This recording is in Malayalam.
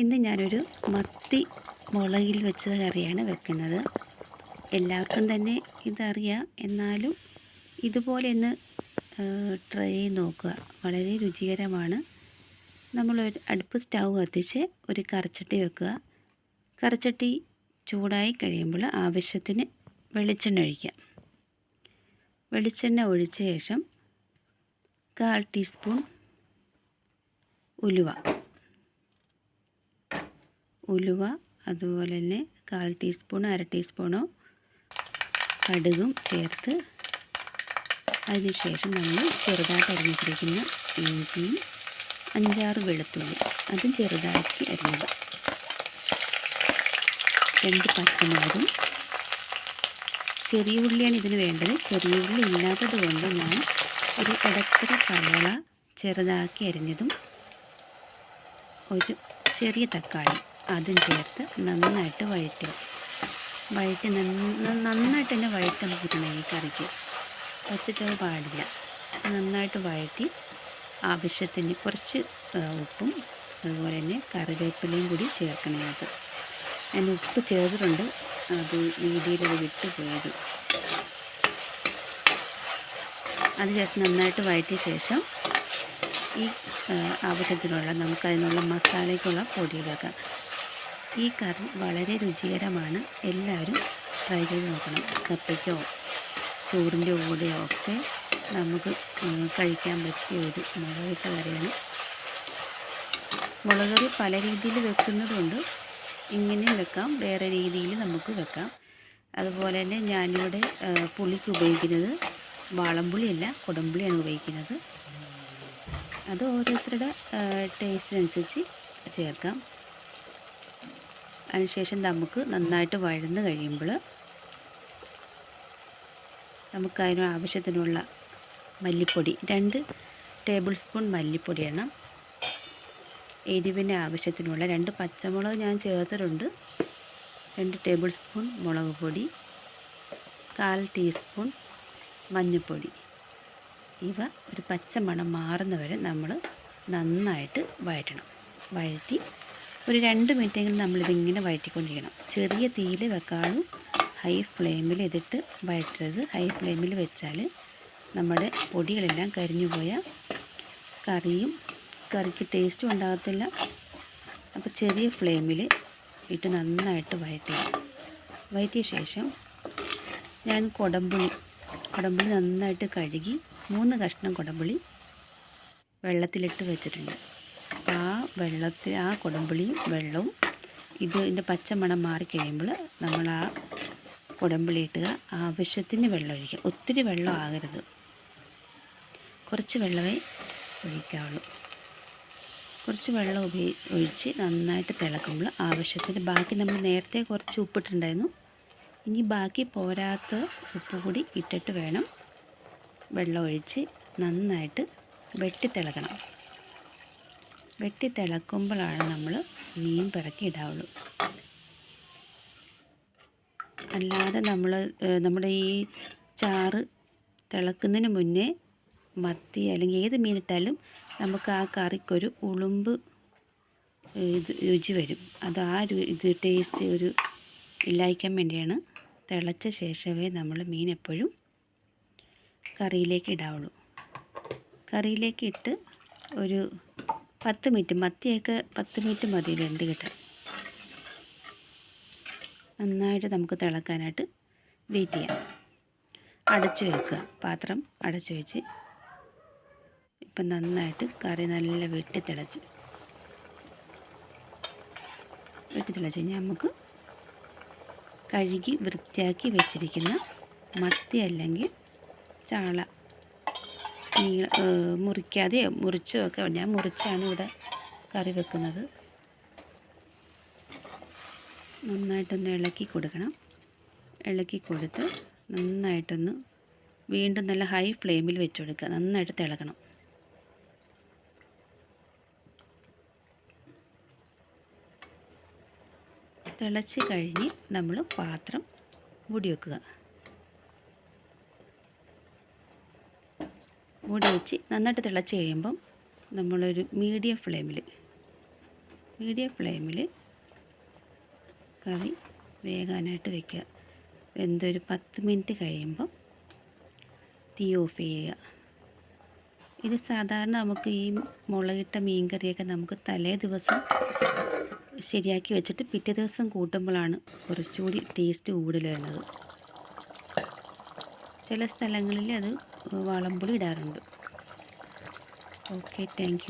ഇന്ന് ഞാനൊരു മത്തി മുളകിൽ വെച്ചത് കറിയാണ് വെക്കുന്നത്. എല്ലാവർക്കും തന്നെ ഇതറിയാം. എന്നാലും ഇതുപോലെ ഒന്ന് ട്രൈ ചെയ്ത് നോക്കുക. വളരെ രുചികരമാണ്. നമ്മൾ ഒരു അടുപ്പ് സ്റ്റൗ കത്തിച്ച് ഒരു കറച്ചട്ടി വെക്കുക. കറച്ചട്ടി ചൂടായി കഴിയുമ്പോൾ ആവശ്യത്തിന് വെളിച്ചെണ്ണ ഒഴിക്കുക വെളിച്ചെണ്ണ ഒഴിച്ച ശേഷം കാൽ ടീസ്പൂൺ ഉലുവ. ഉലുവ അതുപോലെ തന്നെ കാൽ ടീസ്പൂൺ അര ടീസ്പൂണോ കടുകും ചേർത്ത് അതിനുശേഷം നമ്മൾ ചെറുതായിട്ട് അരിഞ്ഞിട്ടിരിക്കുന്ന ഇഞ്ചിയും അഞ്ചാറ് വെളുത്തുള്ളി അതും ചെറുതാക്കി അരിഞ്ഞത്. രണ്ട് പച്ചമുളകും. ചെറിയ ഉള്ളിയാണ് ഇതിന് വേണ്ടത്. ചെറിയ ഉള്ളി ഇല്ലാത്തത് കൊണ്ട് ഞാൻ ഒരു ഇടത്തര സവള ചെറുതാക്കി അരിഞ്ഞതും ഒരു ചെറിയ തക്കാളി അതും ചേർത്ത് നന്നായിട്ട് വഴറ്റുക. വഴറ്റി നന്നായിട്ട് തന്നെ വഴറ്റാൻ കിട്ടണം ഈ കറിക്ക്. പച്ചച്ചവ് പാടില്ല. നന്നായിട്ട് വഴറ്റി ആവശ്യത്തിന് കുറച്ച് ഉപ്പും അതുപോലെ തന്നെ കറിവേപ്പിലയും കൂടി ചേർക്കണം അത് ഞാൻ ഉപ്പ് ചേർത്തിട്ടുണ്ട്. അത് രീതിയിലത് വിട്ടുപോയത് അത് ചേർത്ത് നന്നായിട്ട് വഴറ്റിയ ശേഷം ഈ ആവശ്യത്തിനുള്ള നമുക്കതിനുള്ള മസാലയ്ക്കുള്ള പൊടിയിലാക്കാം ഈ കറി വളരെ രുചികരമാണ്. എല്ലാവരും ട്രൈ ചെയ്ത് നോക്കണം. കപ്പയ്ക്കോ ചോറിന്റെ കൂടെയോ ഒക്കെ നമുക്ക് കഴിക്കാൻ പറ്റിയ ഒരു മുളകിട്ട കറിയാണ്. മുളക് കറി പല രീതിയിൽ വെക്കുന്നതുകൊണ്ട് ഇങ്ങനെയും വെക്കാം. വേറെ രീതിയിൽ നമുക്ക് വെക്കാം. അതുപോലെ തന്നെ ഞാനിവിടെ പുളിക്ക് ഉപയോഗിക്കുന്നത് വാളംപുളിയല്ല കുടംപുളിയാണ് ഉപയോഗിക്കുന്നത്. അത് ഓരോരുത്തരുടെ ടേസ്റ്റിനനുസരിച്ച് ചേർക്കാം. അതിനുശേഷം നമുക്ക് നന്നായിട്ട് വഴന്ന് കഴിയുമ്പോൾ നമുക്ക് അതിന് ആവശ്യത്തിനുള്ള മല്ലിപ്പൊടി രണ്ട് ടേബിൾ സ്പൂൺ മല്ലിപ്പൊടി ഇടണം. എരിവിന് ആവശ്യത്തിനുള്ള രണ്ട് പച്ചമുളക് ഞാൻ ചേർത്തിട്ടുണ്ട്. രണ്ട് ടേബിൾ സ്പൂൺ മുളക് പൊടി കാൽ ടീസ്പൂൺ മഞ്ഞൾപ്പൊടി. ഇവ ഒരു പച്ച മണം മാറുന്നവരെ നമ്മൾ നന്നായിട്ട് വഴറ്റണം. വഴറ്റി ഒരു രണ്ട് മിനിറ്റെങ്കിലും നമ്മളിതിങ്ങനെ വഴറ്റിക്കൊണ്ടിരിക്കണം. ചെറിയ തീയിൽ വെക്കാളും ഹൈ ഫ്ലെയിമിൽ ഇതിട്ട് വഴറ്റരുത്. ഹൈ ഫ്ലെയിമിൽ വെച്ചാൽ നമ്മുടെ പൊടികളെല്ലാം കരിഞ്ഞു പോയ കറിയും കറിക്ക് ടേസ്റ്റും ഉണ്ടാകത്തില്ല. അപ്പോൾ ചെറിയ ഫ്ലെയിമിൽ ഇട്ട് നന്നായിട്ട് വഴറ്റുക വഴറ്റിയ ശേഷം ഞാൻ കൊടമ്പുളി കൊടമ്പുളി നന്നായിട്ട് കഴുകി മൂന്ന് കഷ്ണം കൊടമ്പുളി വെള്ളത്തിലിട്ട് വെച്ചിട്ടുണ്ട്. അപ്പോൾ ആ വെള്ളത്തിൽ ആ കുടമ്പുളിയും വെള്ളവും ഇത് ഇതിന്റെ പച്ചമണം മാറിക്കഴിയുമ്പോൾ നമ്മൾ ആ കുടമ്പുളി ഇട്ടുക ആവശ്യത്തിന് വെള്ളം ഒഴിക്കുക. ഒത്തിരി വെള്ളം ആകരുത്. കുറച്ച് വെള്ളമേ ഒഴിക്കാവുള്ളൂ. കുറച്ച് വെള്ളം ഉപയോഗി ഒഴിച്ച് നന്നായിട്ട് തിളക്കുമ്പോൾ ആവശ്യത്തിന് ബാക്കി നമ്മൾ നേരത്തെ കുറച്ച് ഉപ്പിട്ടുണ്ടായിരുന്നു ഇനി ബാക്കി പോരാത്ത ഉപ്പ് കൂടി ഇട്ടിട്ട് വേണം വെള്ളം ഒഴിച്ച് നന്നായിട്ട് വെട്ടി തിളക്കണം. വെട്ടി തിളക്കുമ്പോഴാണ് നമ്മൾ മീൻ പിറക്കി ഇടാവുള്ളൂ. അല്ലാതെ നമ്മൾ നമ്മുടെ ഈ ചാറ് തിളക്കുന്നതിന് മുന്നേ മത്തി അല്ലെങ്കിൽ ഏത് മീനിട്ടാലും നമുക്ക് ആ കറിക്കൊരു ഉളുമ്പ് ഇത് രുചി വരും. അത് ആ ഇത് ടേസ്റ്റ് ഒരു ഇല്ലായ്ക്കാൻ വേണ്ടിയാണ് തിളച്ച ശേഷമേ നമ്മൾ മീൻ എപ്പോഴും കറിയിലേക്ക് ഇടാവുള്ളൂ. കറിയിലേക്ക് ഇട്ട് ഒരു പത്ത് മിനിറ്റ് മത്തിയൊക്കെ പത്ത് മിനിറ്റ് മതി വെന്ത് കിട്ടാൻ. നന്നായിട്ട് നമുക്ക് തിളക്കാനായിട്ട് വെയിറ്റ് ചെയ്യാം. അടച്ചു വെക്കുക. പാത്രം അടച്ചു വെച്ച് ഇപ്പം നന്നായിട്ട് കറി നല്ല വെട്ടി തിളച്ചു. വെട്ടി തിളച്ച് കഴിഞ്ഞാൽ നമുക്ക് കഴുകി വൃത്തിയാക്കി വെച്ചിരിക്കുന്ന മത്തി അല്ലെങ്കിൽ ചാള നീള മുറിക്കാതെ മുറിച്ചോ ഒക്കെ ഞാൻ മുറിച്ചാണ് ഇവിടെ കറി വെക്കുന്നത്. നന്നായിട്ടൊന്ന് ഇളക്കി കൊടുക്കണം. ഇളക്കി കൊടുത്ത് നന്നായിട്ടൊന്ന് വീണ്ടും നല്ല ഹൈ ഫ്ലെയിമിൽ വെച്ച് കൊടുക്കുക നന്നായിട്ട് തിളക്കണം. തിളച്ച് കഴിഞ്ഞ് നമ്മൾ പാത്രം മൂടി വെക്കുക. മൂടി വെച്ച് നന്നായിട്ട് തിളച്ച് കഴിയുമ്പം നമ്മളൊരു മീഡിയം ഫ്ലെയിമിൽ മീഡിയം ഫ്ലെയിമിൽ കറി വേകാനായിട്ട് വെക്കുക. വെന്തൊരു പത്ത് മിനിറ്റ് കഴിയുമ്പം തീ ഓഫ് ചെയ്യുക. ഇത് സാധാരണ നമുക്ക് ഈ മുളകിട്ട മീൻ കറിയൊക്കെ നമുക്ക് തലേ ദിവസം ശരിയാക്കി വെച്ചിട്ട് പിറ്റേ ദിവസം കൂട്ടുമ്പോഴാണ് കുറച്ചുകൂടി ടേസ്റ്റ് കൂടുതൽ വരുന്നത്. ചില സ്ഥലങ്ങളിൽ അത് വളമ്പുളി ഇടാറുണ്ട്. Okay thank